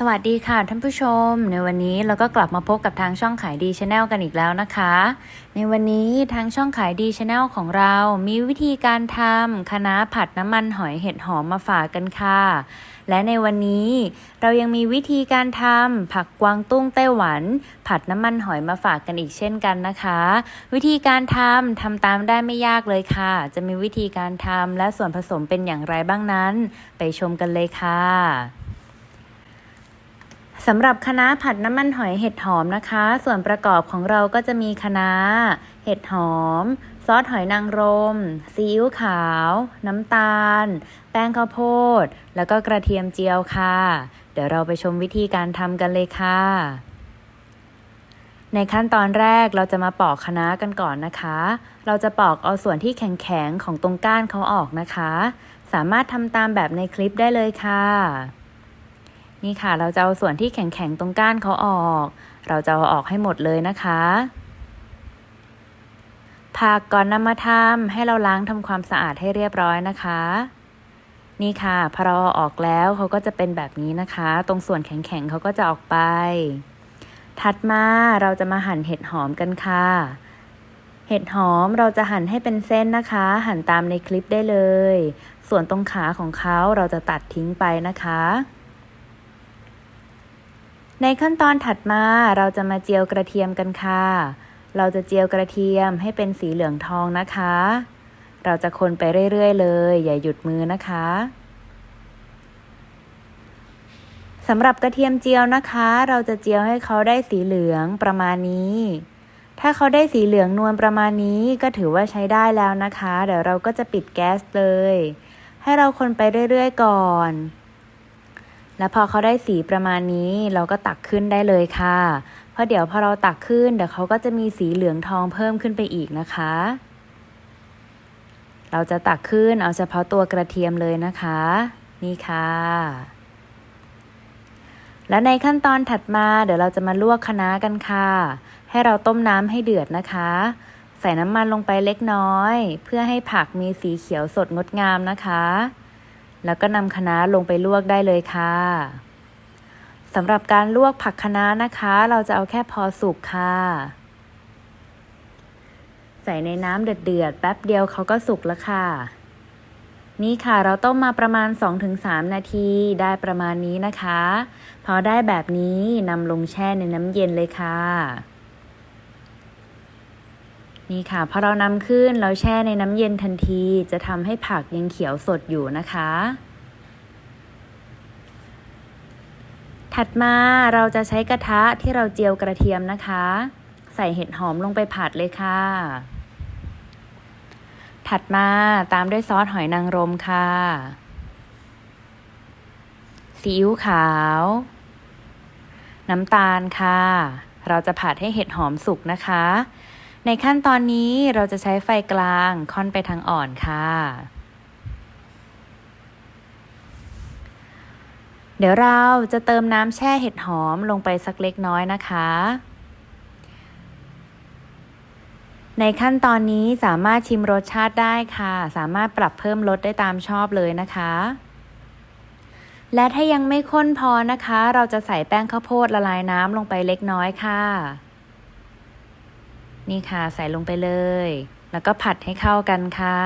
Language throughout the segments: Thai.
สวัสดีค่ะท่านผู้ชม ในวันนี้เราก็กลับมาพบกับทางช่องขายดีชาแนลกันอีกแล้วนะคะ ในวันนี้ทางช่องขายดีชาแนลของเรา มีวิธีการทำคะน้าผัดน้ำมันหอยเห็ดหอมมาฝากกันค่ะ และในวันนี้เรายังมีวิธีการทำผักกวางตุ้งไต้หวัน ผัดน้ำมันหอยมาฝากกันอีกเช่นกันนะคะ วิธีการทำทำตามได้ไม่ยากเลยค่ะ จะมีวิธีการทำและส่วนผสมเป็นอย่างไรบ้างนั้น ไปชมกันเลยค่ะ สำหรับคะน้าผัดน้ำมันหอยเห็ดหอมนะคะ ส่วนประกอบของเราก็จะมีคะน้าเห็ดหอม ซอสหอยนางรม ซีอิ๊วขาว น้ำตาล แป้งข้าวโพด แล้วก็กระเทียมเจียวค่ะ เดี๋ยวเราไปชมวิธีการทำกันเลยค่ะ ในขั้นตอนแรกเราจะมาปอกคะน้ากันก่อนนะคะ เราจะปอกเอาส่วนที่แข็งๆของตรงก้านเขาออกนะคะ สามารถทำตามแบบในคลิปได้เลยค่ะ นี่ค่ะเราจะเอาส่วนที่แข็งๆตรงก้านเขาออก เราจะเอาออกให้หมดเลยนะคะผักก่อนนำมาทำให้เราล้างทำความสะอาดให้เรียบร้อยนะคะ นี่ค่ะพอเราเอาออกแล้วเขาก็จะเป็นแบบนี้นะคะ ตรงส่วนแข็งๆเขาก็จะออกไป ถัดมาเราจะมาหั่นเห็ดหอมกันค่ะ เห็ดหอมเราจะหั่นให้เป็นเส้นนะคะ หั่นตามในคลิปได้เลย ส่วนตรงขาของเขาเราจะตัดทิ้งไปนะคะ ในขั้นตอนถัดมาเราจะมาเจียวกระเทียมกันค่ะ เราจะเจียวกระเทียมให้เป็นสีเหลืองทองนะคะ เราจะคนไปเรื่อยๆ เลย อย่าหยุดมือนะคะสำหรับกระเทียมเจียวนะคะ เราจะเจียวให้เขาได้สีเหลืองประมาณนี้ ถ้าเขาได้สีเหลืองนวลประมาณนี้ก็ถือว่าใช้ได้แล้วนะคะ เดี๋ยวเราก็จะปิดแก๊สเลย ให้เราคนไปเรื่อยๆ ก่อน แล้วพอเขาได้สีประมาณนี้เราก็ตักขึ้นได้เลยค่ะ เพราะเดี๋ยวพอเราตักขึ้นเดี๋ยวเขาก็จะมีสีเหลืองทองเพิ่มขึ้นไปอีกนะคะ เราจะตักขึ้นเอาเฉพาะตัวกระเทียมเลยนะคะ นี่ค่ะ และในขั้นตอนถัดมาเดี๋ยวเราจะมาลวกคะน้ากันค่ะ ให้เราต้มน้ำให้เดือดนะคะ ใส่น้ำมันลงไปเล็กน้อย เพื่อให้ผักมีสีเขียวสดงดงามนะคะ แล้วก็นำคะน้าลงไปลวกได้เลยค่ะสำหรับการลวกผักคะน้านะคะ เราจะเอาแค่พอสุกค่ะ ใส่ในน้ำเดือดๆแป๊บเดียวเขาก็สุกแล้วค่ะ นี่ค่ะเราต้มมาประมาณ 2-3 นาทีได้ประมาณนี้นะคะ พอได้แบบนี้นำลงแช่ในน้ำเย็นเลยค่ะ นี่ค่ะพอเรานำขึ้นเราแช่ในน้ำเย็นทันที จะทำให้ผักยังเขียวสดอยู่นะคะ ถัดมาเราจะใช้กระทะที่เราเจียวกระเทียมนะคะ ใส่เห็ดหอมลงไปผัดเลยค่ะ ถัดมาตามด้วยซอสหอยนางรมค่ะซีอิ๊วขาว น้ำตาลค่ะ เราจะผัดให้เห็ดหอมสุกนะคะ ในขั้นตอนนี้เราจะใช้ไฟกลางค่อนไปทางอ่อนค่ะ เดี๋ยวเราจะเติมน้ำแช่เห็ดหอมลงไปสักเล็กน้อยนะคะ ในขั้นตอนนี้สามารถชิมรสชาติได้ค่ะ สามารถปรับเพิ่มรสได้ตามชอบเลยนะคะและถ้ายังไม่ข้นพอนะคะ เราจะใส่แป้งข้าวโพดละลายน้ำลงไปเล็กน้อยค่ะ นี่ค่ะใส่ลงไปเลย แล้วก็ผัดให้เข้ากันค่ะ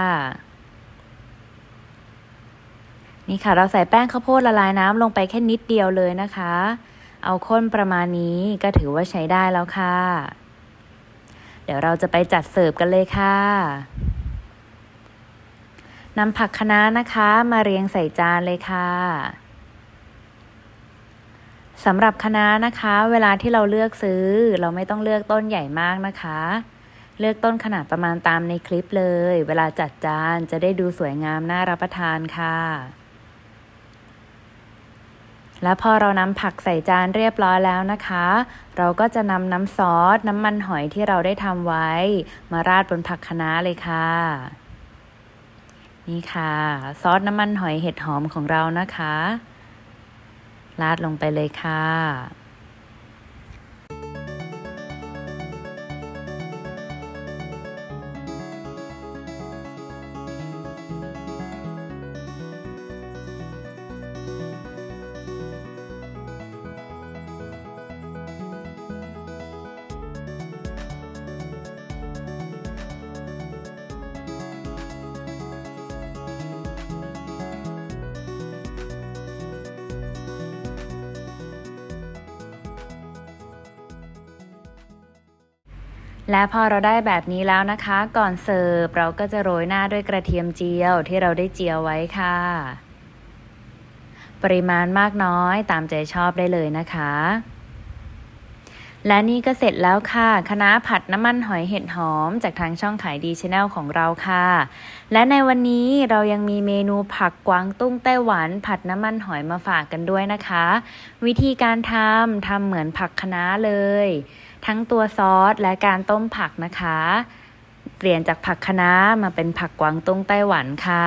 นี่ค่ะเราใส่แป้งข้าวโพดละลายน้ำลงไปแค่นิดเดียวเลยนะคะ เอาข้นประมาณนี้ก็ถือว่าใช้ได้แล้วค่ะ เดี๋ยวเราจะไปจัดเสิร์ฟกันเลยค่ะนำผักคะน้านะคะมาเรียงใส่จานเลยค่ะ สำหรับคะน้านะคะ เวลาที่เราเลือกซื้อ เราไม่ต้องเลือกต้นใหญ่มากนะคะ เลือกต้นขนาดประมาณตามในคลิปเลย เวลาจัดจานจะได้ดูสวยงามน่ารับประทานค่ะ แล้วพอเรานำผักใส่จานเรียบร้อยแล้วนะคะ เราก็จะนำน้ำซอสน้ำมันหอยที่เราได้ทำไว้ มาราดบนผักคะน้าเลยค่ะนี่ค่ะ ซอสน้ำมันหอยเห็ดหอมของเรานะคะ ลาดลงไปเลยค่ะ และพอเราได้แบบนี้แล้วนะคะ ก่อนเสิร์ฟเราก็จะโรยหน้าด้วยกระเทียมเจียวที่เราได้เจียวไว้ค่ะ ปริมาณมากน้อยตามใจชอบได้เลยนะคะ และนี่ก็เสร็จแล้วค่ะคณะน้าผัดน้ำมันหอยเห็ดหอมจากทางช่องขายดีชาแนลของเราค่ะ และในวันนี้เรายังมีเมนูผักกวางตุ้งไต้หวัน ผัดน้ำมันหอยมาฝากกันด้วยนะคะ วิธีการทำทำเหมือนผักคะน้าเลย ทั้งตัวซอสและการต้มผักนะคะ เปลี่ยนจากผักคะน้ามาเป็นผักกวางตุ้งไต้หวันค่ะ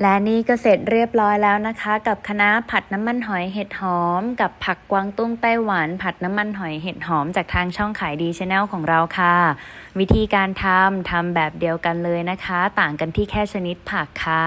และนี่ก็เสร็จเรียบร้อยแล้วนะคะ กับคณะผัดน้ำมันหอยเห็ดหอม กับผักกวางตุ้งไต้หวันผัดน้ำมันหอยเห็ดหอมจากทางช่องขายดีชาแนลของเราค่ะ วิธีการทำทำแบบเดียวกันเลยนะคะ ต่างกันที่แค่ชนิดผักค่ะ